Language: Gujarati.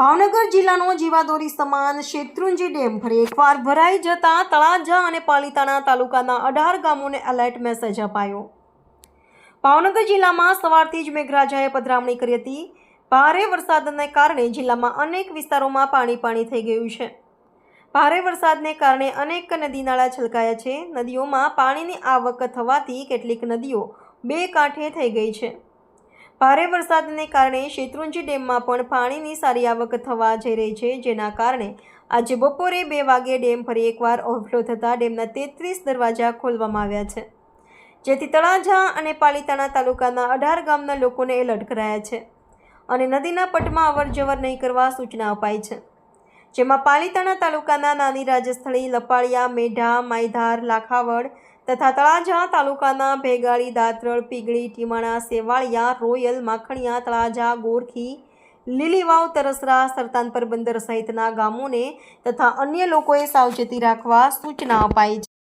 ભાવનગર જિલ્લાનો જીવાદોરી સમાન શેત્રુંજી ડેમ ફરી એકવાર ભરાઈ જતા તળાજા અને પાલિતાણા તાલુકાના અઢાર ગામોને એલર્ટ મેસેજ અપાયો. ભાવનગર જિલ્લામાં સવારથી જ મેઘરાજાએ પધરામણી કરી હતી. ભારે વરસાદને કારણે જિલ્લામાં અનેક વિસ્તારોમાં પાણી પાણી થઈ ગયું છે. ભારે વરસાદને કારણે અનેક નદી નાળા છલકાયા છે. નદીઓમાં પાણીની આવક થવાથી કેટલીક નદીઓ બે કાંઠે થઈ ગઈ છે. ભારે વરસાદને કારણે શેત્રુંજી ડેમમાં પણ પાણીની સારી આવક થવા જઈ રહી છે, જેના કારણે આજે બપોરે બે વાગે ડેમ ફરી એકવાર ઓવરફ્લો થતાં ડેમના તેત્રીસ દરવાજા ખોલવામાં આવ્યા છે. જેથી તળાજા અને પાલિતાણા તાલુકાના અઢાર ગામના લોકોને એલર્ટ કરાયા છે અને નદીના પટમાં અવરજવર નહીં કરવા સૂચના અપાઈ છે. જેમાં પાલિતાણા તાલુકાના નાની રાજસ્થળી, લપાળિયા, મેઢા માયધાર લાખાવડ તથા તળાજા તાલુકાના ભેગાળી દાત્રળ પીગળી, ટીમાણા, સેવાળિયા, રોયલ, માખણિયા, તળાજા, ગોરખી, લીલીવાવ, તરસરા, સરતાનપર બંદર સહિતના ગામોને તથા અન્ય લોકોએ સાવચેતી રાખવા સૂચના અપાઈ છે.